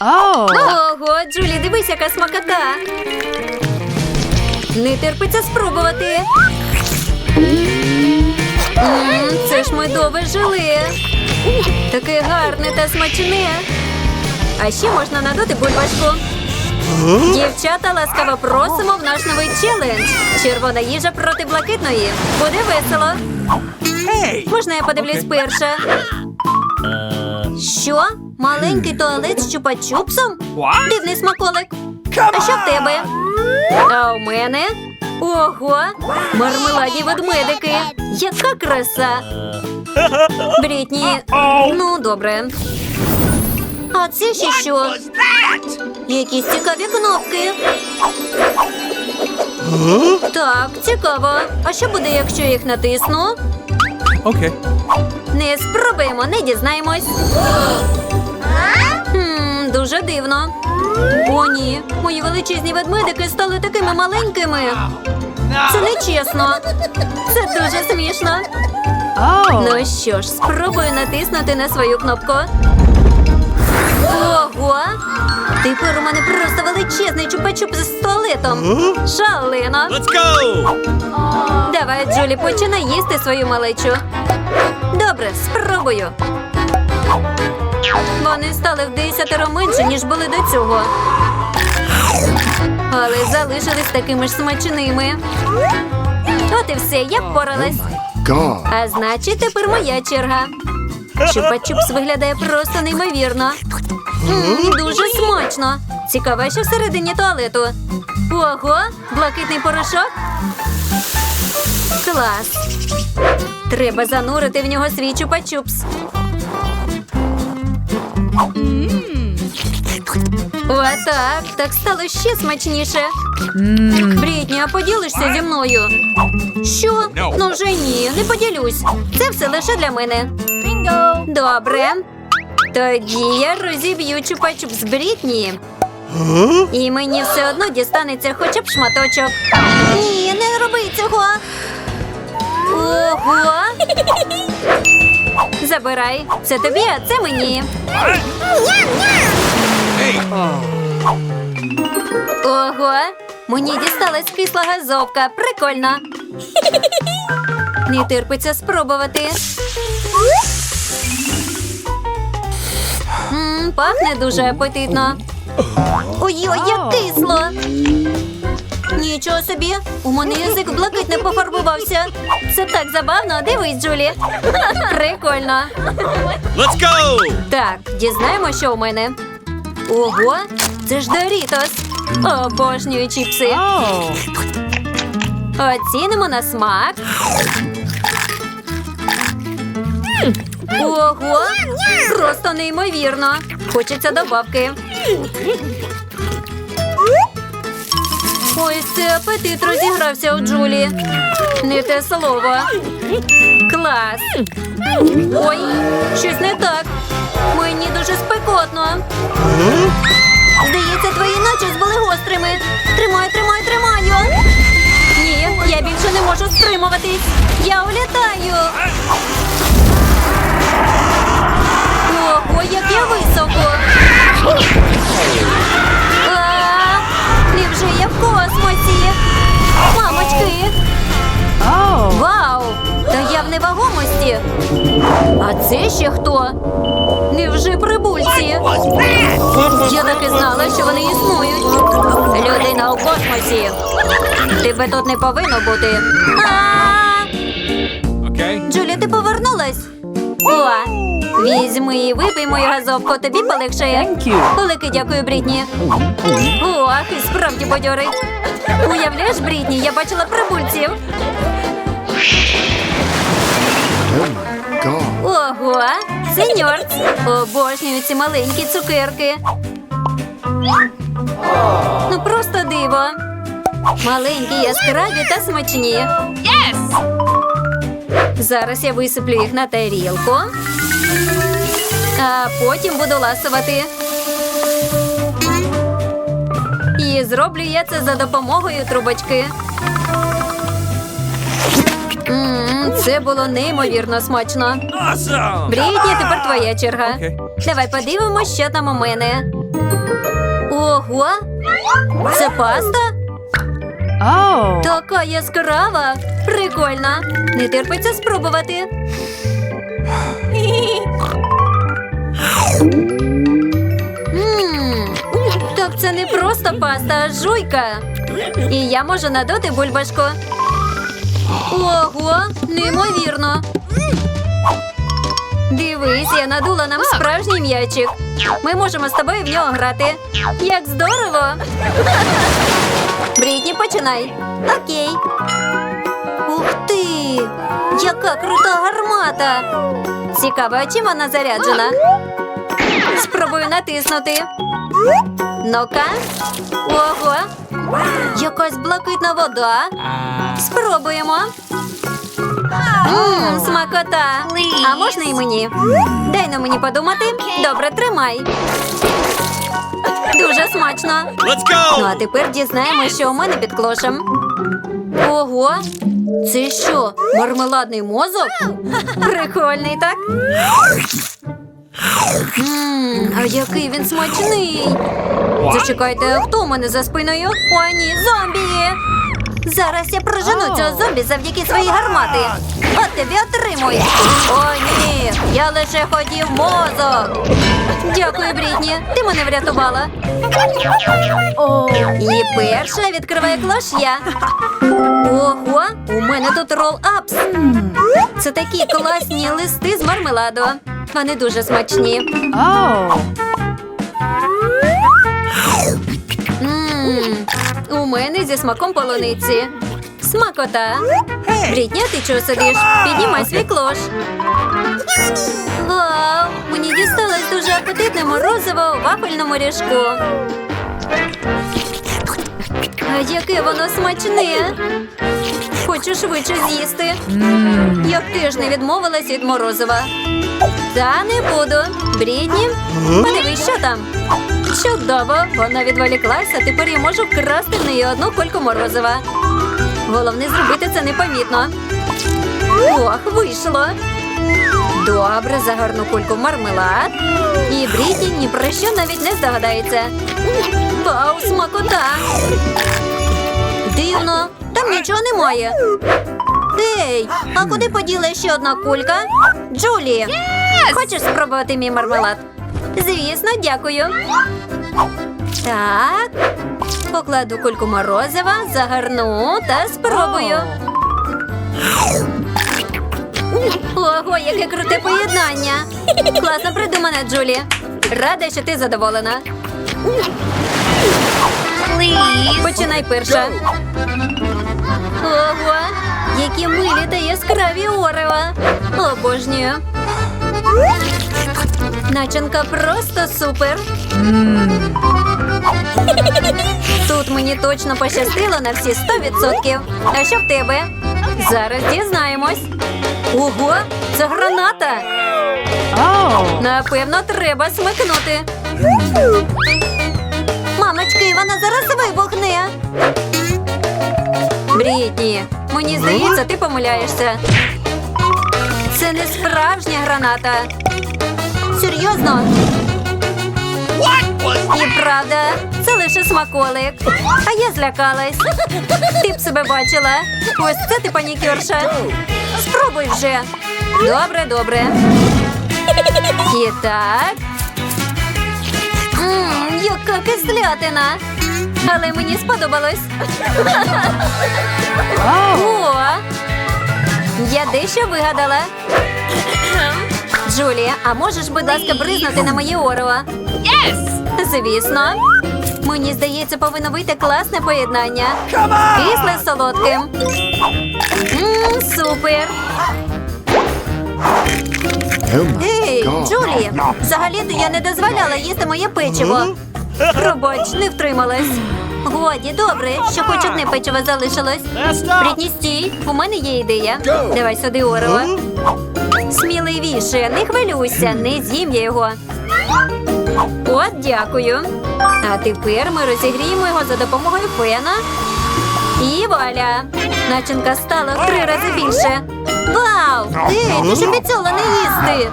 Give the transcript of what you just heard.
Ого, Джулі, дивись, яка смакота. Не терпиться спробувати. М, Це ж медове желе. Таке гарне та смачне. А ще можна надути бульбашку. Дівчата, ласкаво просимо в наш новий челендж. Червона їжа проти блакитної. Буде весело. Можна я подивлюсь перша? Що? Маленький туалет з чупа-чупсом? Дивний смаколик. А що в тебе? А у мене? Ого! Мармеладні ведмедики! Яка краса! Брітні, ну добре. А це ще що? Якісь цікаві кнопки. Так, цікаво. А що буде, якщо їх натисну? Okay. Не спробуємо, не дізнаємось. Хм, дуже дивно. О, ні, мої величезні ведмедики стали такими маленькими. Це не чесно. Це дуже смішно. Oh. Ну що ж, спробую натиснути на свою кнопку. Ого! Тепер у мене просто величезний чупа-чуп з. Шалено. Let's go! Давай, Джулі, починай їсти свою малечу. Добре, спробую. Вони стали в десятеро менше, ніж були до цього. Але залишились такими ж смачними. От і все, я впоралась. А значить, тепер моя черга. Чупа-чупс виглядає просто неймовірно. М, дуже смачно. Цікаво, що всередині туалету. Ого, блакитний порошок. Клас. Треба занурити в нього свій чупа-чупс. Отак, так стало ще смачніше. Брітні, а поділишся зі мною? Що? Ну вже ні, не поділюсь. Це все лише для мене. Добре. Тоді я розіб'ю чупа-чуп з Брітні. І мені все одно дістанеться хоча б шматочок. Ні, не роби цього. Ого. Забирай. Це тобі, а це мені. Ого, мені дісталась кисла газовка. Прикольно. Не терпиться спробувати. М, пахне дуже апетитно. Ой-ой, як кисло. Нічого собі, у мене язик блакитне пофарбувався. Це так забавно. Дивись, Джулі. Прикольно. Let's go! Так, дізнаємо, що у мене. Ого, це ж Дорітос. Обожнюю чіпси. Oh. Оцінимо на смак. Ого! Просто неймовірно. Хочеться добавки. Ось це апетит розігрався у Джулі. Не те слово. Клас. Ой, щось не так. Мені дуже спекотно. Здається, твої ночі були гострими. Тримай, тримай, тримаю. Ні, я більше не можу стримуватись. Я улітаю. Ого, як я високо. Невагомості. А це ще хто? Невже прибульці? Я так і знала, що вони існують. Людина у космосі. Тебе тут не повинно бути. Okay. Джулі, ти повернулась? О, візьми і випий мою газовку, тобі полегшає. Велике дякую, Брітні. Ох, і справді бадьорий. Уявляєш, Брітні, я бачила прибульців. Ого, сеньорц. Обожнюю ці маленькі цукерки. Ну просто диво. Маленькі, яскраві та смачні. Yes. Зараз я висиплю їх на тарілку, а потім буду ласувати. І зроблю я це за допомогою трубочки. М, Це було неймовірно смачно. Awesome! Брітні, тепер твоя черга. Давай подивимось, що там у мене. Ого! Це паста? Oh. Така яскрава. Прикольна. Не терпиться спробувати. Так це не просто паста, а жуйка. І я можу надути бульбашку. Ого, неймовірно. Дивись, я надула нам справжній м'ячик. Ми можемо з тобою в нього грати. Як здорово! Брітні, починай. Окей. Ух ти! Яка крута гармата! Цікаво, а чим вона заряджена? Спробую натиснути. Ну-ка. Ого! Якась блакитна вода. Спробуємо. Мм, смакота. А можна і мені? Дай на мені подумати. Добре, тримай. Дуже смачно. Let's Ну а тепер дізнаємося, що у мене під клошем. Ого! Це що, мармеладний мозок? Прикольний, так? А який він смачний! Зачекайте, хто у мене за спиною? О, ні, зомбі! Зараз я прожену цього зомбі завдяки своїй гармати. От тобі отримуй. О, ні, я лише хотів мозок. Дякую, Брітні. Ти мене врятувала. І перша відкриває клаш я. Ого, у мене тут рол-апс. Це такі класні листи з мармеладу. Вони дуже смачні. У мене зі смаком полуниці. Смакота. Брітня, ти чого сидиш? Піднімай свій клош. Вау! Мені дісталось дуже апетитне морозиво у вафельному ріжку. А яке воно смачне! Хочу швидше з'їсти. Я б теж не відмовилась від морозива. Та не буду. Брідні, подивись, що там. Чудово, вона відволіклася, тепер я можу вкрасти в неї одну кульку морозива. Головне зробити це непомітно. Ох, вийшло. Добре, загорну кульку в мармелад. І Бріті ні про що навіть не здогадається. Вау, смакота! Дивно, там нічого немає. Ей, а куди поділа ще одна кулька? Джулі, хочеш спробувати мій мармелад? Звісно, дякую. Так. Покладу кульку морозива, загорну та спробую. Ого, яке круте поєднання! Класно придумане, Джулі. Рада, що ти задоволена. Починай перша. Ого, які милі та яскраві орео. Обожнюю. Начинка просто супер. Тут мені точно пощастило на всі 100%. А що в тебе? Зараз дізнаємось. Ого, це граната. Напевно, треба смикнути. Мамочки, вона зараз вибухне. Брітні, мені здається, ти помиляєшся. Справжня граната. Серйозно? І правда, це лише смаколик. А я злякалась. Ти б себе бачила. Ось це ти панікерша. Спробуй вже. Добре, добре. І так. Мм, яка кислятина. Але мені сподобалось. О! Я дещо вигадала. Джулія, а можеш, будь ласка, бризнути на моє орео? Yes. Звісно. Мені здається, повинно вийти класне поєднання. Кисле з солодким. Мм, супер. Oh Ей, Джулі, взагалі-то я не дозволяла їсти моє печиво. Пробач, не втрималась. Годі, добре, що хоч одне печиво залишилось. Брітні, стій, у мене є ідея. Давай сюди Орео. Сміливіше, не хвилюйся, не з'їм я його. От, дякую. А тепер ми розігріємо його за допомогою фена. І вуаля! Начинка стала в три рази більше. Вау! Ти ж обіцяла не їсти!